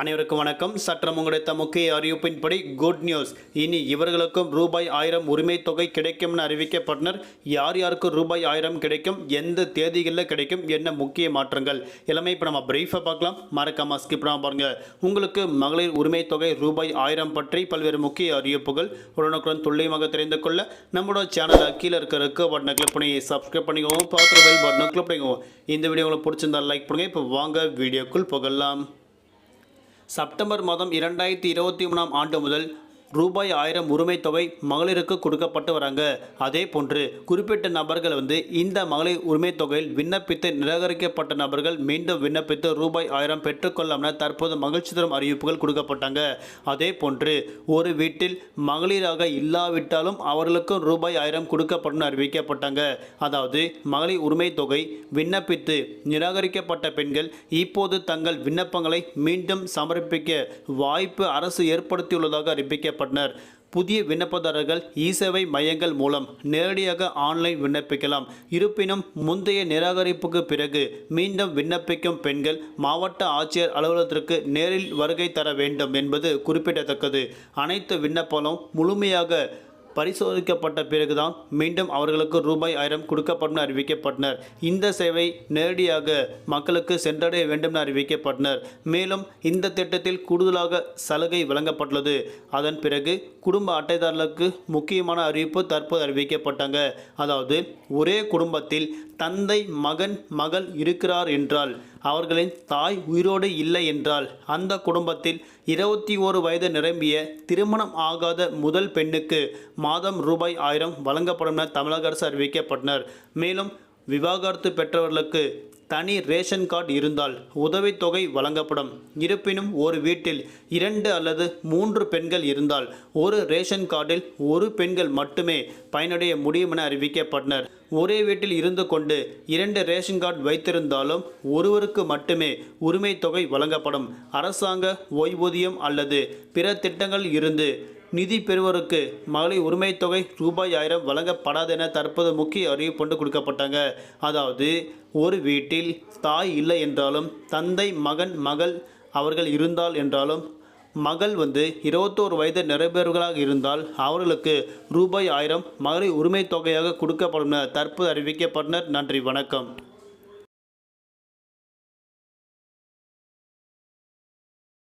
அனைவருக்கும் வணக்கம். சற்றம் கிடைத்த முக்கிய அறிவிப்பின்படி குட் நியூஸ் இனி இவர்களுக்கும் ரூபாய் ஆயிரம் உரிமை தொகை கிடைக்கும்னு அறிவிக்கப்பட்டனர். யார் யாருக்கு ரூபாய் ஆயிரம் கிடைக்கும்? எந்த தேதிகளில் கிடைக்கும்? என்ன முக்கிய மாற்றங்கள்? எல்லாமே இப்போ நம்ம பிரீஃபாக பார்க்கலாம். மறக்காம ஸ்கிப் பண்ணாமல் பாருங்க. உங்களுக்கு மகளிர் உரிமை தொகை ரூபாய் ஆயிரம் பற்றி பல்வேறு முக்கிய அறிவிப்புகள் உடனுக்குடன் துல்லியமாக தெரிந்து கொள்ள நம்மளோட சேனலை கீழே இருக்க இருக்க பட்டனை கிளிக் பண்ணி சப்ஸ்கிரைப் பண்ணிக்கோங்க. பார்த்து பெல் பட்டனை கிளிக் பண்ணிக்கோங்க. இந்த வீடியோ உங்களுக்கு பிடிச்சிருந்தால் லைக் பண்ணுங்க. இப்போ வாங்க வீடியோக்குள் புகழலாம் செப்டம்பர் மாதம் இரண்டாயிரத்தி இருபத்தி மூணாம் ஆண்டு முதல் ரூபாய் ஆயிரம் உரிமை தொகை மகளிருக்கு கொடுக்கப்பட்டு வராங்க. அதே போன்று குறிப்பிட்ட நபர்கள் வந்து இந்த மகளிர் உரிமை தொகையில் விண்ணப்பித்து நிராகரிக்கப்பட்ட நபர்கள் மீண்டும் விண்ணப்பித்து ரூபாய் ஆயிரம் பெற்றுக்கொள்ளாம தற்போது மகிழ்ச்சி தரும் அறிவிப்புகள் கொடுக்கப்பட்டாங்க. அதே போன்று ஒரு வீட்டில் மகளிராக இல்லாவிட்டாலும் அவர்களுக்கும் ரூபாய் ஆயிரம் கொடுக்கப்படும் அறிவிக்கப்பட்டாங்க. அதாவது மகளிர் உரிமை தொகை விண்ணப்பித்து நிராகரிக்கப்பட்ட பெண்கள் இப்போது தங்கள் விண்ணப்பங்களை மீண்டும் சமர்ப்பிக்க வாய்ப்பு அரசு ஏற்படுத்தியுள்ளதாக செய்யப்பட்டனர் புதிய விண்ணப்பதாரர்கள் இ சேவை மையங்கள் மூலம் நேரடியாக ஆன்லைன் விண்ணப்பிக்கலாம். இருப்பினும் முந்தைய நிராகரிப்புக்கு பிறகு மீண்டும் விண்ணப்பிக்கும் பெண்கள் மாவட்ட ஆட்சியர் அலுவலகத்திற்கு நேரில் வருகை தர வேண்டும் என்பது குறிப்பிடத்தக்கது. அனைத்து விண்ணப்பங்களும் முழுமையாக பரிசோதிக்கப்பட்ட பிறகுதான் மீண்டும் அவர்களுக்கு ரூபாய் ஆயிரம் கொடுக்கப்படும் அறிவிக்கப்பட்டனர். இந்த சேவை நேரடியாக மக்களுக்கு சென்றடைய வேண்டும் என அறிவிக்கப்பட்டனர். மேலும் இந்த திட்டத்தில் கூடுதலாக சலுகை வழங்கப்பட்டுள்ளது. அதன் பிறகு குடும்ப அட்டைதாரர்களுக்கு முக்கியமான அறிவிப்பு தற்போது அறிவிக்கப்பட்டாங்க. அதாவது ஒரே குடும்பத்தில் தந்தை மகன் மகள் இருக்கிறார் என்றால் அவர்களின் தாய் உயிரோடு இல்லை என்றால் அந்த குடும்பத்தில் இருபத்தி ஓரு வயது நிரம்பிய திருமணம் ஆகாத முதல் பெண்ணுக்கு மாதம் ரூபாய் ஆயிரம் வழங்கப்படும் என தமிழக அரசு அறிவிக்கப்பட்டனர். மேலும் விவாகரத்து பெற்றவர்களுக்கு தனி ரேஷன் கார்டு இருந்தால் உதவித்தொகை வழங்கப்படும். இருப்பினும் ஒரு வீட்டில் இரண்டு அல்லது மூன்று பெண்கள் இருந்தால் ஒரு ரேஷன் கார்டில் ஒரு பெண்கள் மட்டுமே பயனடைய முடியும் என அறிவிக்கப்பட்டனர். ஒரே வீட்டில் இருந்து கொண்டு இரண்டு ரேஷன் கார்டு வைத்திருந்தாலும் ஒருவருக்கு மட்டுமே உரிமை தொகை வழங்கப்படும். அரசாங்க ஓய்வூதியம் அல்லது பிற திட்டங்கள் இருந்து நிதி பெறுவோருக்கு மகளிர் உரிமை தொகை ரூபாய் ஆயிரம் வழங்கப்படாது என தற்போது முக்கிய அறிவிப்பு கொடுக்கப்பட்டாங்க. அதாவது ஒரு வீட்டில் தாய் இல்லை என்றாலும் தந்தை மகன் மகள் அவர்கள் இருந்தால் என்றாலும் மகள் வந்து இருபத்தோரு வயது நிறைவேறுகளாக இருந்தால் அவர்களுக்கு ரூபாய் ஆயிரம் மகளிர் உரிமை தொகையாக கொடுக்கப்படும் என தற்போது அறிவிக்கப்பட்டனர். நன்றி வணக்கம்.